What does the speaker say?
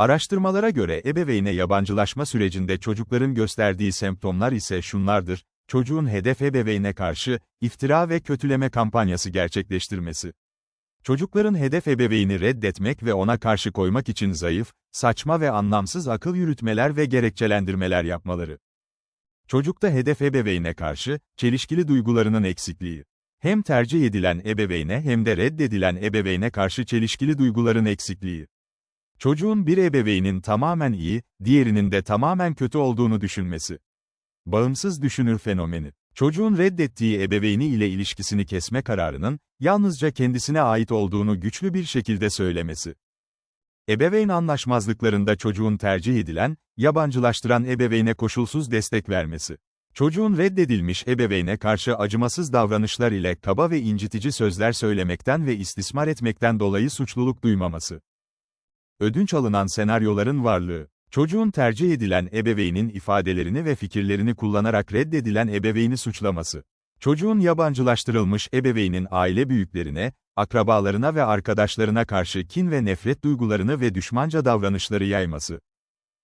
Araştırmalara göre ebeveyne yabancılaşma sürecinde çocukların gösterdiği semptomlar ise şunlardır, çocuğun hedef ebeveyne karşı, iftira ve kötüleme kampanyası gerçekleştirmesi. Çocukların hedef ebeveyni reddetmek ve ona karşı koymak için zayıf, saçma ve anlamsız akıl yürütmeler ve gerekçelendirmeler yapmaları. Çocukta hedef ebeveyne karşı, çelişkili duygularının eksikliği. Hem tercih edilen ebeveyne hem de reddedilen ebeveyne karşı çelişkili duyguların eksikliği. Çocuğun bir ebeveynin tamamen iyi, diğerinin de tamamen kötü olduğunu düşünmesi. Bağımsız düşünür fenomeni. Çocuğun reddettiği ebeveyni ile ilişkisini kesme kararının, yalnızca kendisine ait olduğunu güçlü bir şekilde söylemesi. Ebeveyn anlaşmazlıklarında çocuğun tercih edilen, yabancılaştıran ebeveyne koşulsuz destek vermesi. Çocuğun reddedilmiş ebeveyne karşı acımasız davranışlar ile kaba ve incitici sözler söylemekten ve istismar etmekten dolayı suçluluk duymaması. Ödünç alınan senaryoların varlığı. Çocuğun tercih edilen ebeveynin ifadelerini ve fikirlerini kullanarak reddedilen ebeveyni suçlaması. Çocuğun yabancılaştırılmış ebeveynin aile büyüklerine, akrabalarına ve arkadaşlarına karşı kin ve nefret duygularını ve düşmanca davranışları yayması.